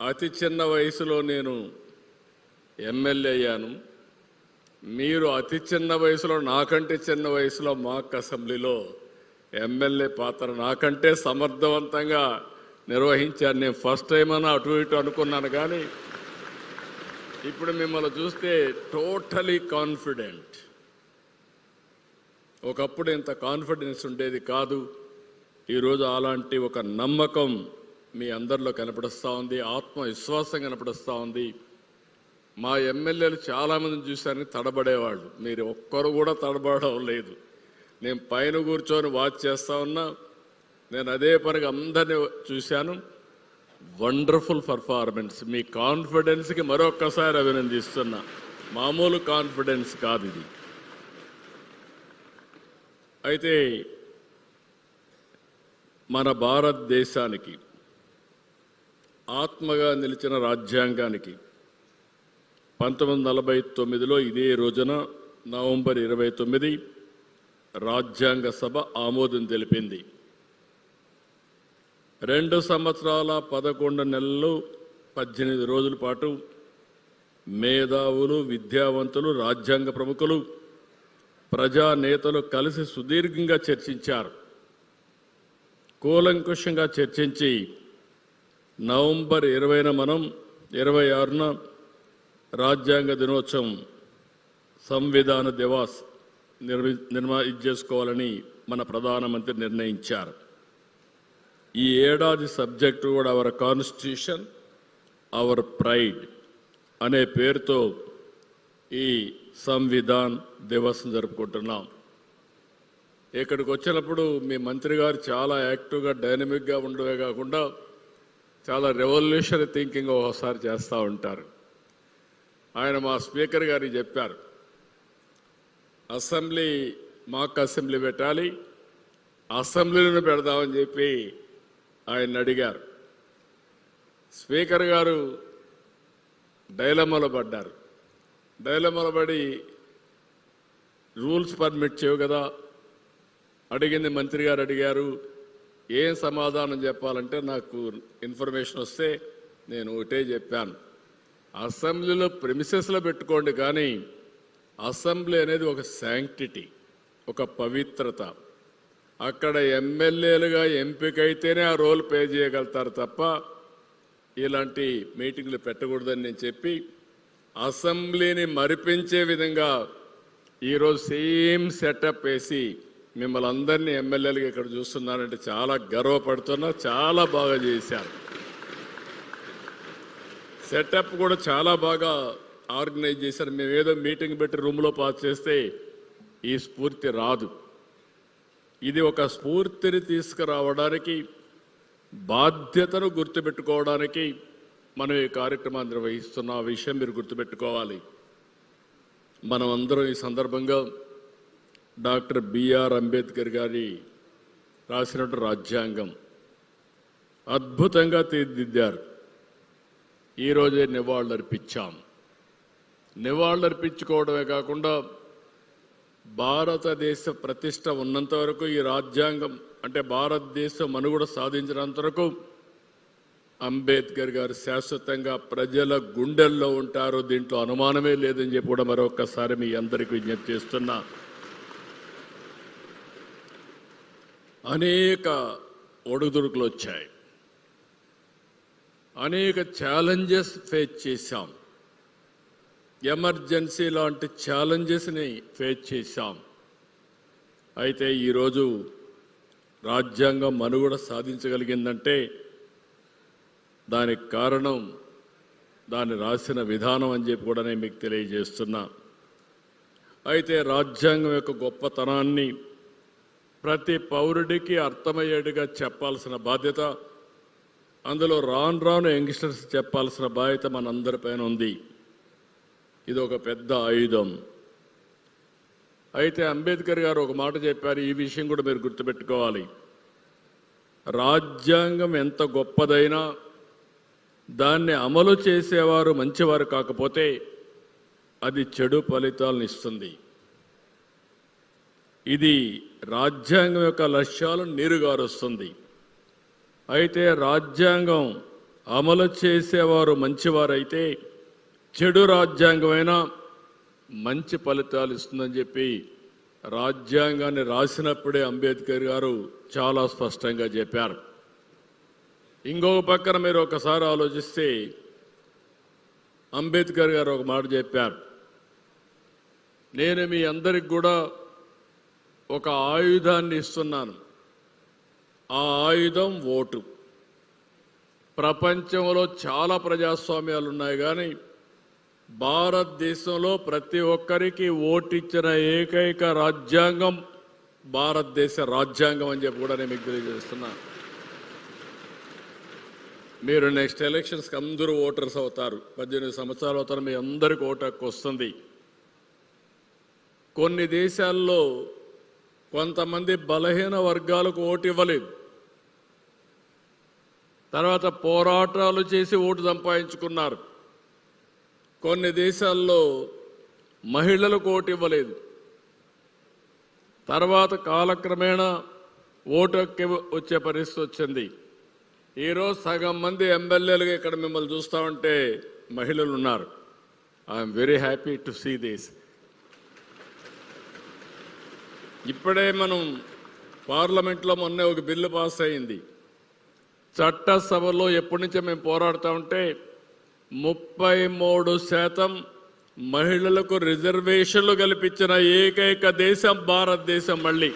అతి చిన్న వయసులో నేను ఎమ్మెల్యే అయ్యాను. మీరు అతి చిన్న వయసులో నాకంటే చిన్న వయసులో మాక్ అసెంబ్లీలో ఎమ్మెల్యే పాత్ర నాకంటే సమర్థవంతంగా నిర్వహించాను నేను ఫస్ట్ టైం అని అటు ఇటు అనుకున్నాను కానీ ఇప్పుడు మిమ్మల్ని చూస్తే టోటలీ కాన్ఫిడెంట్. ఒకప్పుడు ఇంత కాన్ఫిడెన్స్ ఉండేది కాదు. ఈరోజు అలాంటి ఒక నమ్మకం మీ అందరిలో కనపడుస్తూ ఉంది ఆత్మవిశ్వాసం కనపడుస్తూ ఉంది. మా ఎమ్మెల్యేలు చాలామందిని చూశాను తడబడేవాళ్ళు. మీరు ఒక్కరు కూడా తడబడడం లేదు. నేను పైన కూర్చొని వాచ్ చేస్తూ ఉన్నా. నేను అదే పనిగా అందరినీ చూశాను. Wonderful performance. మీ కాన్ఫిడెన్స్కి మరొక్కసారి అభినందిస్తున్నా. మామూలు కాన్ఫిడెన్స్ కాదు ఇది. అయితే మన భారతదేశానికి ఆత్మగా నిలిచిన రాజ్యాంగానికి పంతొమ్మిది నలభై తొమ్మిదిలో ఇదే రోజున నవంబర్ ఇరవై తొమ్మిది రాజ్యాంగ సభ ఆమోదం తెలిపింది. రెండు సంవత్సరాల పదకొండు నెలలు పద్దెనిమిది రోజుల పాటు మేధావులు విద్యావంతులు రాజ్యాంగ ప్రముఖులు ప్రజా నేతలు కలిసి సుదీర్ఘంగా చర్చించారు. కూలంకుషంగా చర్చించి నవంబర్ ఇరవైన మనం ఇరవై ఆరున రాజ్యాంగ దినోత్సవం సంవిధాన దివాస్ నిర్మి నిర్మా చేసుకోవాలని మన ప్రధానమంత్రి నిర్ణయించారు. ఈ ఏడాది సబ్జెక్టు కూడా అవర్ కాన్స్టిట్యూషన్ అవర్ ప్రైడ్ అనే పేరుతో ఈ సంవిధాన్ దివస్ జరుపుకుంటున్నాం. ఇక్కడికి వచ్చినప్పుడు మీ మంత్రి గారు చాలా యాక్టివ్గా డైనమిక్గా ఉండవే కాకుండా చాలా రెవల్యూషనరీ థింకింగ్ ఒకసారి చేస్తూ ఉంటారు. ఆయన మా స్పీకర్ గారికి చెప్పారు అసెంబ్లీ మాక్ అసెంబ్లీ పెట్టాలి అసెంబ్లీలను పెడదామని చెప్పి ఆయన అడిగారు. స్పీకర్ గారు డైలమాలో పడ్డారు. డైలమాలో పడి రూల్స్ పర్మిట్ చేయవు కదా? అడిగింది మంత్రి గారు అడిగారు ఏం సమాధానం చెప్పాలంటే నాకు ఇన్ఫర్మేషన్ వస్తే నేను ఒకటే చెప్పాను. అసెంబ్లీలో ప్రిమిసెస్లో పెట్టుకోండి కానీ అసెంబ్లీ అనేది ఒక శాంక్టిటీ ఒక పవిత్రత. అక్కడ ఎమ్మెల్యేలుగా ఎంపికైతేనే ఆ రోల్ పే చేయగలుగుతారు తప్ప ఇలాంటి మీటింగ్లు పెట్టకూడదని నేను చెప్పి అసెంబ్లీని మరిపించే విధంగా ఈరోజు సేమ్ సెటప్ వేసి మిమ్మల్ని అందరినీ ఎమ్మెల్యేలుగా ఇక్కడ చూస్తున్నానంటే చాలా గర్వపడుతున్నా చాలా బాగా చేశారు. సెటప్ కూడా చాలా బాగా ఆర్గనైజ్ చేశారు. మేము ఏదో మీటింగ్ పెట్టి రూమ్లో పాస్ చేస్తే ఈ స్ఫూర్తి రాదు. ఇది ఒక స్ఫూర్తిని తీసుకురావడానికి బాధ్యతను గుర్తుపెట్టుకోవడానికి మనం ఈ కార్యక్రమాన్ని నిర్వహిస్తున్న. ఆ విషయం మీరు గుర్తుపెట్టుకోవాలి. మనం అందరం ఈ సందర్భంగా డాక్టర్ బిఆర్ అంబేద్కర్ గారి రాసినట్టు రాజ్యాంగం అద్భుతంగా తీర్చిదిద్దారు. ఈరోజే నివాళులర్పించాం. నివాళులర్పించుకోవడమే కాకుండా భారతదేశ ప్రతిష్ట ఉన్నంత వరకు ఈ రాజ్యాంగం అంటే భారతదేశం మనుగడ సాధించినంత వరకు అంబేద్కర్ గారు శాశ్వతంగా ప్రజల గుండెల్లో ఉంటారు. దీంట్లో అనుమానమే లేదని చెప్పి కూడా మరొకసారి మీ అందరికీ విజ్ఞప్తి చేస్తున్నా. అనేక ఒడుదుడుకులు వచ్చాయి. అనేక ఛాలెంజెస్ ఫేస్ చేశాం. ఎమర్జెన్సీ లాంటి ఛాలెంజెస్ని ఫేస్ చేశాం. అయితే ఈరోజు రాజ్యాంగం మనుగడ సాధించగలిగిందంటే దానికి కారణం దాన్ని రాసిన విధానం అని చెప్పి కూడా నేను మీకు తెలియజేస్తున్నా. అయితే రాజ్యాంగం యొక్క గొప్పతనాన్ని ప్రతి పౌరుడికి అర్థమయ్యేట్టుగా చెప్పాల్సిన బాధ్యత అందులో రాను రాను యంగ్స్టర్స్ చెప్పాల్సిన బాధ్యత మనందరిపైన ఉంది. ఇది ఒక పెద్ద ఆయుధం. అయితే అంబేద్కర్ గారు ఒక మాట చెప్పారు ఈ విషయం కూడా మీరు గుర్తుపెట్టుకోవాలి. రాజ్యాంగం ఎంత గొప్పదైనా దాన్ని అమలు చేసేవారు మంచివారు కాకపోతే అది చెడు ఫలితాలను ఇస్తుంది. ఇది రాజ్యాంగం యొక్క లక్ష్యాలను నీరుగారుస్తుంది. అయితే రాజ్యాంగం అమలు చేసేవారు మంచివారైతే చెడు రాజ్యాంగమైనా మంచి ఫలితాలు ఇస్తుందని చెప్పి రాజ్యాంగాన్ని రాసినప్పుడే అంబేద్కర్ గారు చాలా స్పష్టంగా చెప్పారు. ఇంకొక పక్కన మీరు ఒకసారి ఆలోచిస్తే అంబేద్కర్ గారు ఒక మాట చెప్పారు. నేను మీ అందరికి కూడా ఒక ఆయుధాన్ని ఇస్తున్నాను. ఆ ఆయుధం ఓటు. ప్రపంచంలో చాలా ప్రజాస్వామ్యాలు ఉన్నాయి కానీ భారతదేశంలో ప్రతి ఒక్కరికి ఓటిచ్చిన ఏకైక రాజ్యాంగం భారతదేశ రాజ్యాంగం అని చెప్పి కూడా నేను మీకు తెలియజేస్తున్నా. మీరు నెక్స్ట్ ఎలక్షన్స్కి అందరూ ఓటర్స్ అవుతారు. పద్దెనిమిది సంవత్సరాలు అవుతారు. మీ అందరికి ఓటు హక్కు వస్తుంది. కొన్ని దేశాల్లో కొంతమంది బలహీన వర్గాలకు ఓటు ఇవ్వలేదు. తర్వాత పోరాటాలు చేసి ఓటు సంపాదించుకున్నారు. కొన్ని దేశాల్లో మహిళలకు ఓటు ఇవ్వలేదు. తర్వాత కాలక్రమేణా ఓటు వచ్చే పరిస్థితి వచ్చింది. ఈరోజు సగం మంది ఎమ్మెల్యేలుగా ఇక్కడ మిమ్మల్ని చూస్తా ఉంటే మహిళలు ఉన్నారు. I'm very happy to see this ఇప్పుడే మనం పార్లమెంట్లో మొన్నే ఒక బిల్లు పాస్ అయింది. చట్టసభలో ఎప్పటి నుంచో మేము పోరాడుతూ ఉంటే ముప్పై మూడు శాతం మహిళలకు రిజర్వేషన్లు కల్పించిన ఏకైక దేశం భారతదేశం మళ్ళీ.